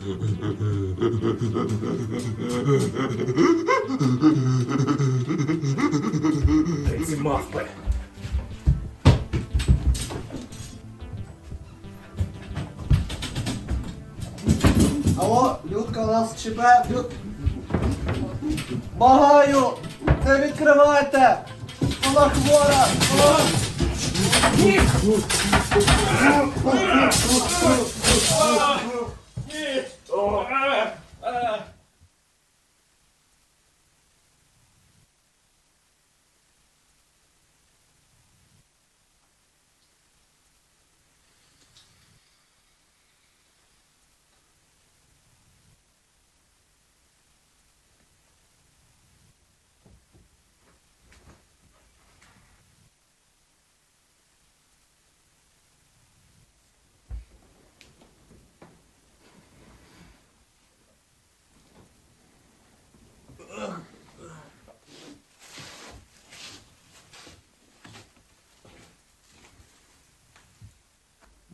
Ці мавпи. Алло, Людка, у нас ЧП. Люд... Багаю! Не відкривайте! Вона хвора! О!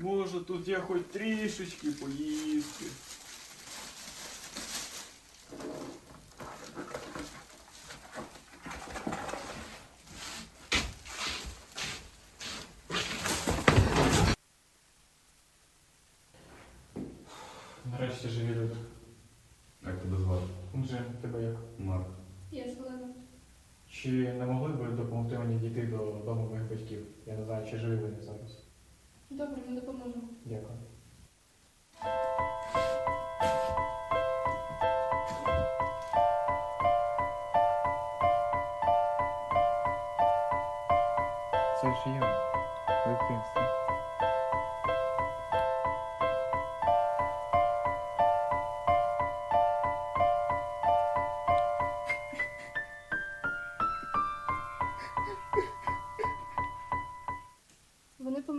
Може тут я хоч трішечки поїсти. Нарешті живі люди. Як тебе звати? Джим, тебе як? Марк. Я зелена. Чи не могли б ви допомогти мені дійти до дому моїх батьків? Я не знаю, чи живі вони зараз. Добре, ми допоможемо. Дякую. Це ж я, дитинство.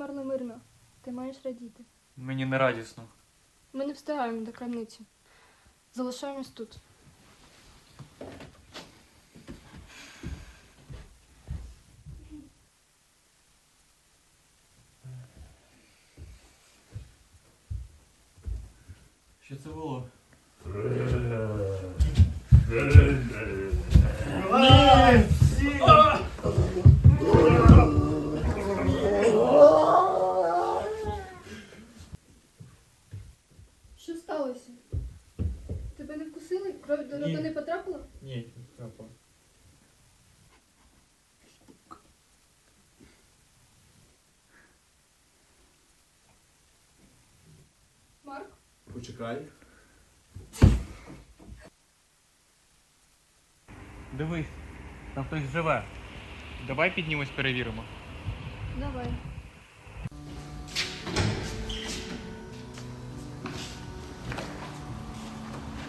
Померли мирно. Ти маєш радіти. Мені не радісно. Ми не встигаємо до крамниці. Залишаємось тут. Що це було? Що сталося? Тебе не вкусили? Кров до Ні. рота не потрапила? Ні, крапа. Марк? Почекай. Дивись, там хтось живе. Давай піднімось перевіримо. Давай.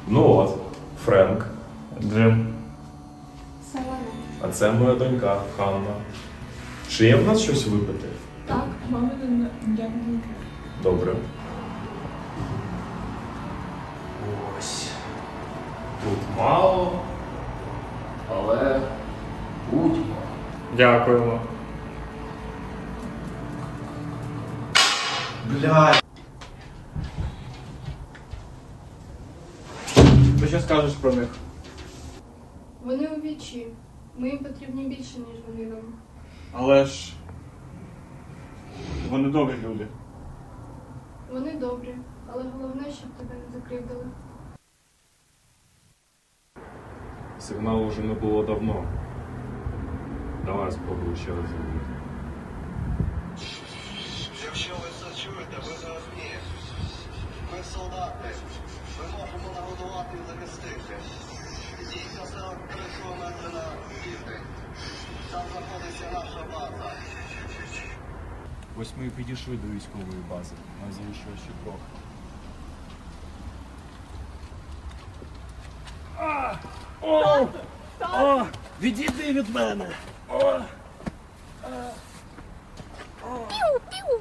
Ну от, Френк. Джим. Салана. А це моя донька Ханна. Чи є в нас щось випити? Так, мама не Добре. Тут мало, але будьмо. Дякуємо. Блядь. Ти що скажеш про них? Вони у вічі. Ми їм потрібні більше, ніж вони нам. Але ж. Вони добрі люди. Вони добрі, але головне, щоб тебе не закривдили. Сигналу вже не було давно. Давай спробую ще раз зробити. Якщо ви це чуєте, ви зрозумієте. Ми солдати. Ми можемо нагодувати і захистити. Дійсно 43 кілометри на південь. Там знаходиться наша база. Ось ми і підійшли до військової бази. Нам залишилось ще трохи. Відійди від мене! Піу- піу!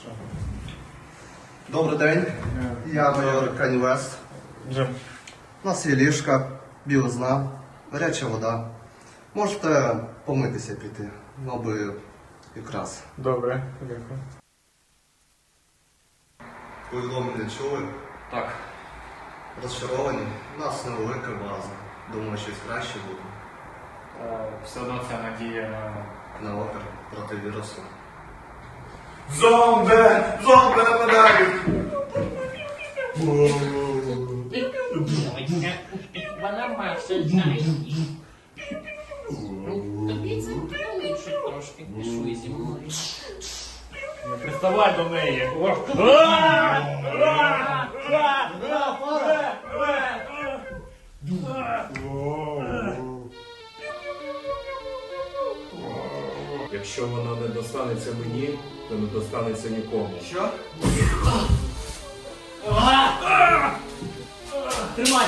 Що? Добрий день. Я майор Канівест. Джим. У нас є ліжка. білизна, гаряча вода. Можете помитися піти, аби якраз. Добре, дякую. Повідомлення чули? Так. Розчаровані? У нас невелика база. Думаю, щось краще буде. Все одно ця надія на На опер проти вірусу. Зомби! Зомби нападають! Вона Макса знає. Пішли зі мною. Не приставай до неї. Якщо вона не достанеться мені, то не достанеться нікому. Що? Тримай!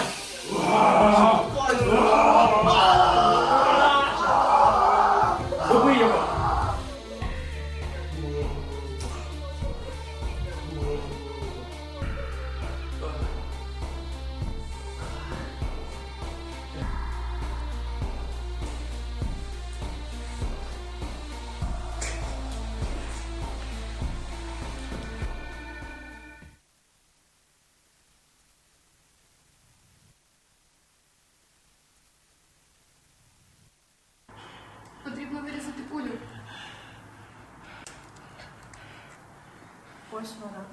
Ось вона.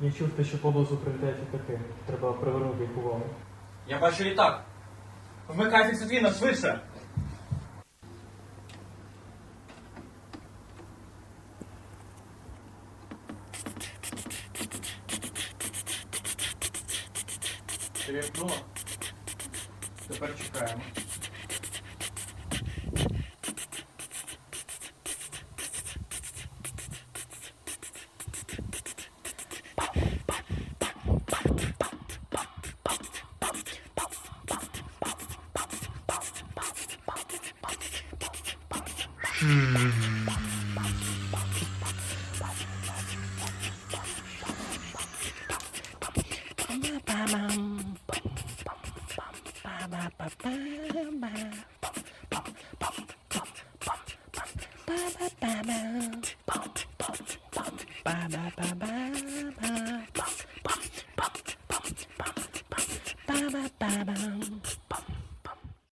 Я чув те, що поблизу прилітають літаки. Треба привернути їх увагу. Я бачу літак. Вмикайте світлина швидше. Вімкнуло. Тепер чекаємо. Ba ba ba ba.